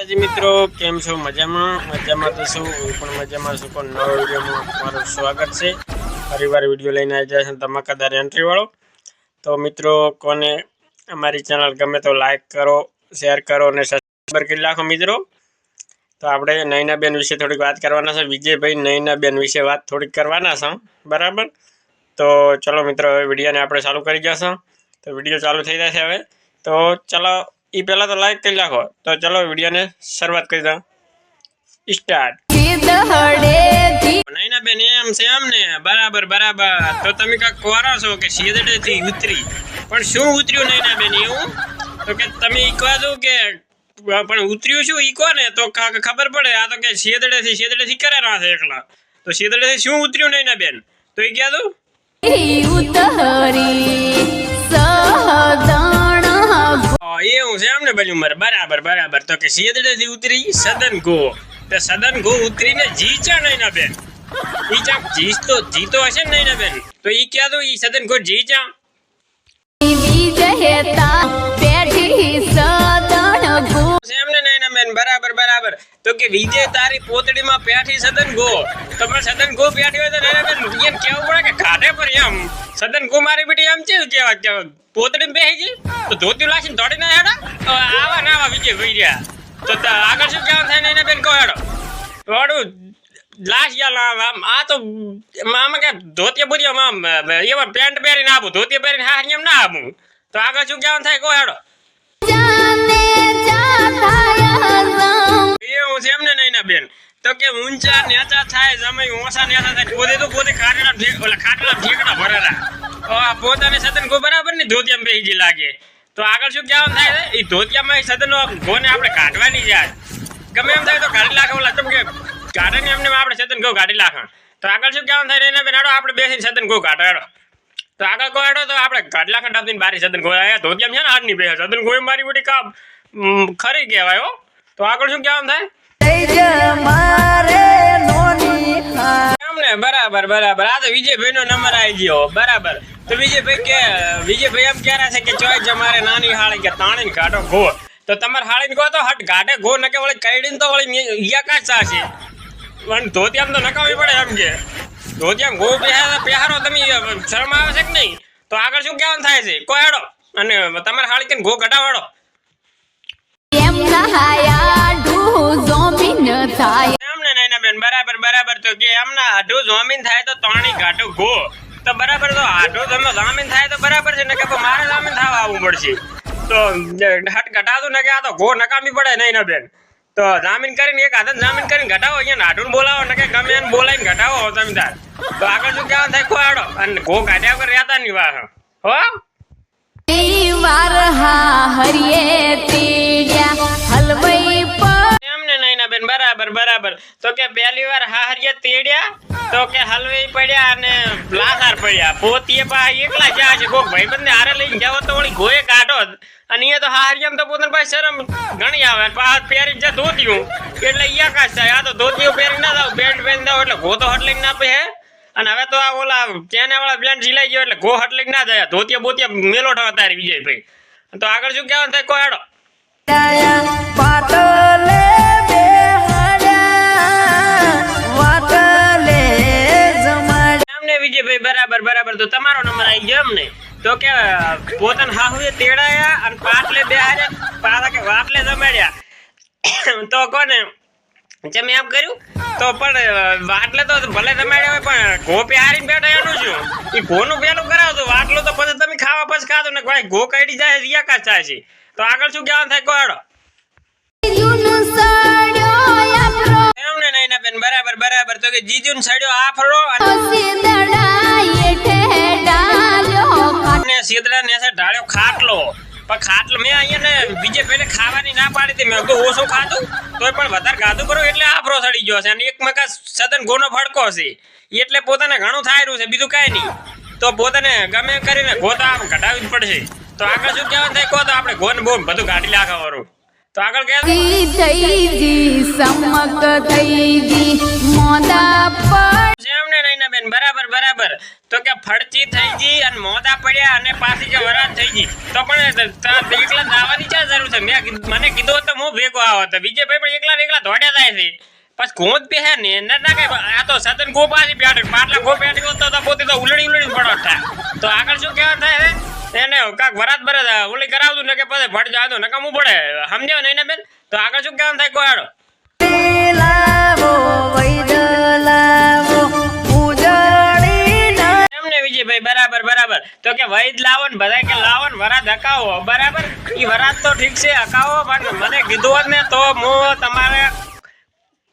માતાજી મિત્રો, કેમ છો? મજામાં? મજામાં તો શું? હું પણ મજામાં છું. પણ નવા વિડીયોમાં તમારું સ્વાગત છે. ફરીવાર વીડિયો લઈને આવી જાય છે ધમાકાદાર એન્ટ્રી વાળો તો મિત્રો, કોને અમારી ચેનલ ગમે તો લાઈક કરો શેર કરો અને સબસ્ક્રાઈબર કરી નાખો મિત્રો. તો આપણે નૈનાબેન વિશે થોડીક વાત કરવાના છે. વિજયભાઈ નૈનાબેન વિશે વાત થોડીક કરવાના છે. બરાબર? તો ચલો મિત્રો, હવે વિડીયોને આપણે ચાલુ કરી જશું. તો વીડિયો ચાલુ થઈ જશે હવે. તો ચલો એ પહેલાં તો લાઈક કરી નાખો. તો ચલો વિડીયોને શરૂઆત કરી દઉં. સ્ટાર્ટ નૈના બેન એમ છે એમ ને. બરાબર બરાબર. તો તમે કાંક કોરો છો કે શેદડેથી ઉતરી. પણ શું ઉતર્યું નૈના બેન એવું? તો કે તમે ઈકવા દો કે પણ ઉતર્યું શું? ઈકો ને. તો ખબર પડે. આ તો કે શેદડેથી શેદડેથી કરે રહ્યા છે એકલા. તો શેદડેથી શું ઉતર્યું નૈના બેન તો એ ક્યાં તું ઉતરી એમ ને પેલી ઉંમર બરાબર બરાબર. તો કે શેદડેથી ઉતરી સદન ગો તો સદન ગો ઉતરીને જીચા નૈના બેન. ઈ ચાક જીત જીતો હશે ને નૈના બેન? તો ઈ ક્યાં તો ઈ સદન ગો જીચા? તો કે વિજય તારી પોતડીમાં પેઠી સદન ગો. તમે સદન ગો પેઠી હોય તો એમ કેવું પડે કે કાઢે પર એમ સદન ગો મારી બેટી એમ છે કેવા કે પોતડીમાં બેસી ગઈ? તો ધોતી લાસીને દોડી ના હેડા આવા ના આવા વિજય ભાઈ રહ્યા. તો આગળ શું કેવા થાય એને બેન કહો હેડો. વાડું લાશ યા આમ આ તો, આમાં કે ધોતી બોતિયા આમ એવા પેન્ટ પહેરીને આપું ધોતી પહેરીને હા એમ ના આપું તો આગળ શું કહેવાનું થાય કહો હેડો. આગળ શું કહેવાનું થાય છે? ધોતિયામાં સદન ગોને આપણે કાઢવાની જાય ગમે એમ થાય તો કાઢી લાખે ઓલા ચમ કે કાઢે ને એમને આપણે સદન ગો કાઢી લાખા તો આગળ શું કહેવાનું થાય નૈના બેન આડો આપણે બેસીને સદન ગો કાઢો તો આગળ હેડો તો આપણે બારી સદન ગો આયા છે ને હાથની બે સદન ગોય મારી મોટી કામ. ખરી કહેવાય હો. તો આગળ શું કહેવાનું થાય? બરાબર બરાબર. આ તો વિજયભાઈ નો નંબર આવી ગયો. બરાબર. તો વિજયભાઈ કે, વિજયભાઈ એમ ક્યારે છે કે, ચોય મારે નાની હાળી કે તાણીને કાઢો ગો. તો તમારે હાળીને કહો તો હટ, ગાઢે ગો, નકે વળી કઈડીને તો વળી ઈયા કાચ પણ પણ આમ તો નકાવી પડે એમ કે. ધોતિયામ ગો પહેરા તમે શરમ આવે છે કે નહીં? તો આગળ શું કહેવાનું થાય છે? કો હેડો. અને તમારે હાળી કે ગો ઘટાવાડો બરાબર બરાબર. તો કે એમના આઢું જામીન થાય તો ત્રણેય ઘાટું ગો તો બરાબર તો આઢું તમે જામીન થાય તો બરાબર છે ને કે મારે જામીન થવા આવવું પડશે. તો હટ ઘટાતું ને કે આ તો ગો નકામી પડે નહીં ને બેન. તો જામીન કરીને એક હાથે જામીન કરીને ઘટાવો અહીંયા આઢું બોલાવો ને કે ગમે એને બોલાવીને ઘટાવો તમે તાર તો આગળ શું કહેવાનું થાય? ખોવાડો. અને ગો કાઢ્યા વગર રહેતા નહીં વાહ હો? હરિયે હલવાઈ પર. એમને નૈના બેન બરાબર બરાબર. તો કે પહેલી વાર હાહરિયા તેડ્યા, તો કે હલવે પડ્યા અને લાસાર પડ્યા. પોતીએ પા એકલા જા છે. કોક ભાઈ ને હારે લઈને જાવ તો વળી ગોએ કાઢો. અને એ તો હાહરિયામ તો પોતાની પાસે શરમ ઘણી આવે. પાછા પહેરી જ ધોતિયું. એટલે ઈયા કાશ થાય. આ તો ધોતિયું પહેરી ના દાવ બેલ્ટ પહેરી જાવ એટલે ગો તો હટ ના હે અને હવે તો આ ઓલા ચેના વાળા બ્લેન્ડ જીલાઈ ગયો એટલે ગો હટલી ના જાય. ધોતિયા બોતિયા મેલો ઠવા તારી વિજયભાઈ. તો આગળ શું કહેવાનું થાય? કોઈ વિજયભાઈ બરાબર બરાબર. તો તમારો નંબર તેડાયા અને પાટલે બેહાડ્યા પાછા કે વાટલે જમાડ્યા. તો કોને? જેમ એમ કર્યું, તો પણ, વાટલે તો ભલે જમાડ્યા હોય, પણ ઘો હારીને બેઠા એનું શું? એ પેલું વાટલું તો પછી તમે ખાવા પછી ખાધો ને ભાઈ ગો કાઢી જાય રિયા કાચ થાય છે. તો આગળ શું કહેવાનું થાય કોડો એમને નહીં ના બેન બરાબર બરાબર. તો કે જીજુન સડ્યો આફરો અને સિદડાએ ને ને ઢાળ્યો ખાટલો. પણ ખાટલો મેં અહીંયા ને બીજે પેલે ખાવાની ના પાડી હતી. મેં કીધું, ઓછું ખાધું. તોય પણ વધારે ખાધું કરો એટલે આફરો સડી ગયો છે. અને એક મકા સદન ગોનો ફડકો છે. એટલે પોતાને ઘણું થાય રહ્યું છે, બીજું કાંઈ નહીં. તો પોતાને ગમે કરીને ગોતા આમ ઘટાવી જ પડશે. તો આગળ શું કહેવાય થાય કહો તો આપણે ગોન બોન બધું કાઢી વાળું તો આગળ નહીં બેન બરાબર બરાબર. તો કે ફડચી થઈ ગઈ અને મોદા પડ્યા અને પાછી કે વરાત થઈ ગઈ તો પણ એકલા જવાની ક્યાં જરૂર છે? મેં કીધું- મને કીધું તો હું ભેગો આવો તો બીજે ભાઈ પણ એકલા એકલા દોડ્યા થાય છે. પછી ગોંદ પહેે ને ના ના કે આ તો સદન ગો પાછી બેઠક પાટલા ગો બેઠક તો તો પોતે તો ઉલડી ઉલડી પડો તો આગળ શું કહેવા થાય હે એને કાક વરાત બરાત ઓલી કરાવતું ને કે પછી ફટ જાતો નકામું પડે સમજ્યો ને બેન? તો આગળ શું કહેવાનું થાય કોઈ લાવો લાવો બરાબર બરાબર. તો કે વૈદ લાવો ને બધા કે લાવો ને વરાત હકાવો બરાબર? ઈ વરાત તો ઠીક છે હકાવો પણ મને કીધું હોત ને તો હું તમારે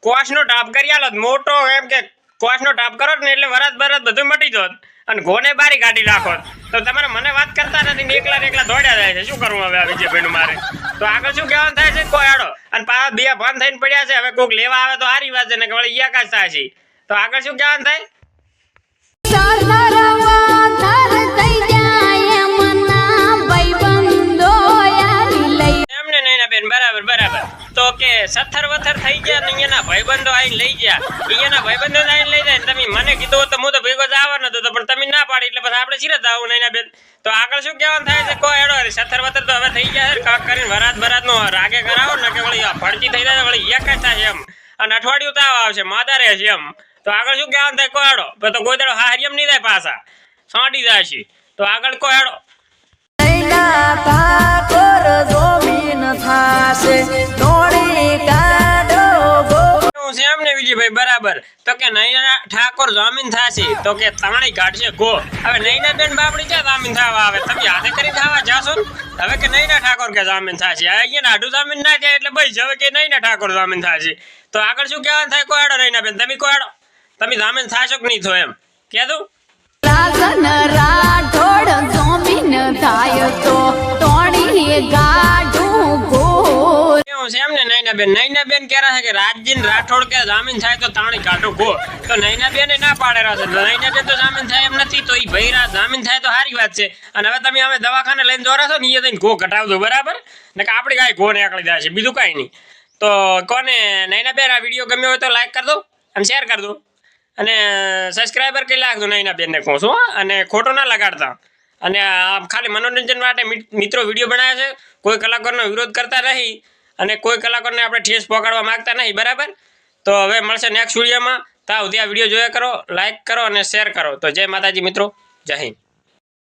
કોશનો ટાપ કરી આલો મોટો એમ કે કોશનો ટાપ કરો ને એટલે વરસ બરસ બધું મટી જોત. અને ઘોને બારી કાઢી નાખો. તો તમારે મને વાત કરતા નથી એકલા એકલા દોડ્યા જાય છે. શું કરવું હવે આ વિજયભાઈનું મારે? તો આગળ શું કહેવાનું થાય છે? કોયાડો અને પાછા બે ભાન થઈને પડ્યા છે. હવે કોઈક લેવા આવે તો સારી વાત છે ને કે વળી ઈયા કાંઈ થાય છે. તો આગળ શું કહેવાનું થાય? બરાબર. તો કે સથર વથર થઈ ગયા ને અહીંયાના ભાઈબંધો આવીને લઈ ગયા. અહીંયાના ભાઈબંધો આવીને લઈ જાય તમે મને કીધું તો હું તો ભેગો જ આવવાનો હતો પણ તમે ના પાડી એટલે પછી આપણે સિરત આવું નહીં બેન. તો આગળ શું કહેવાનું થાય છે? કોઈ એડો સથર વથર તો હવે થઈ ગયા છે. કાક કરીને વરાત બરાત નો રાગે કરાવો ને કે વળી આ થઈ જાય વળી એક જ થાય એમ. અને અઠવાડિયું તાવ આવશે, માદા રહે છે એમ. તો આગળ શું કહેવાનું થાય? કોઈ એડો તો કોઈ દાડો હારિયમ નહીં થાય પાછા. સાંટી જાય છે. તો આગળ કોઈ વિજયભાઈ બરાબર. તો કે નૈના ઠાકોર જામીન થાશે. તો કે તાણી કાઢશે ગો હવે નૈના બેન બાપડી ક્યાં જામીન થવા આવે? તમે હાથે કરી થવા જાશો હવે કે નૈના ઠાકોર કે જામીન થાશે? અહીંયા આડું જામીન ના થાય એટલે ભાઈ હવે કે નૈના ઠાકોર જામીન થાશે. તો આગળ શું કહેવાનું થાય? કોયડો નૈના બેન તમે કોયડો તમે જામીન થાશો કે નહીં થો એમ? કહેતું રાગન રાઠોડ, જામીન થાય તો છે એમ ને નૈનાબેન. નૈનાબેન કહે છે કે રાજજીન રાઠોડ કે જામીન થાય તો તાણી કાઢો ગો. તો નૈનાબેન ના પાડે રહ્યા છે. તો નૈનાબેન તો જામીન થાય એમ નથી, તો ઈ ભૈરા જામીન થાય તો સારી વાત છે. અને હવે તમે અમે દવાખાને લઈને દોરા છો ને એ થઈને ઘો ઘટાવજો, બરાબર? ને કે આપણે કાંઈ ગો નીકળી જાય છે, બીજું કાંઈ નહીં. તો કોને નૈનાબેન આ વીડિયો ગમ્યો હોય તો લાઈક કરી દો અને શેર કરી દો અને સબસ્ક્રાઈબર કરી લાગજો નૈનાબેનને કહું છું. અને ખોટો ના લગાડતા. અને ખાલી મનોરંજન માટે મિત્રો વીડિયો બનાવે છે. કોઈ કલાકારનો વિરોધ કરતા નહીં અને કોઈ કલાકારને આપણે ઠેસ પહોંચાડવા માંગતા નહીં, બરાબર? તો હવે મળશે નેક્સ્ટ વિડીયોમાં. ત્યાં સુધી આ વીડિયો જોયા કરો લાઈક કરો અને શેર કરો. તો જય માતાજી મિત્રો, જય હિન્દ.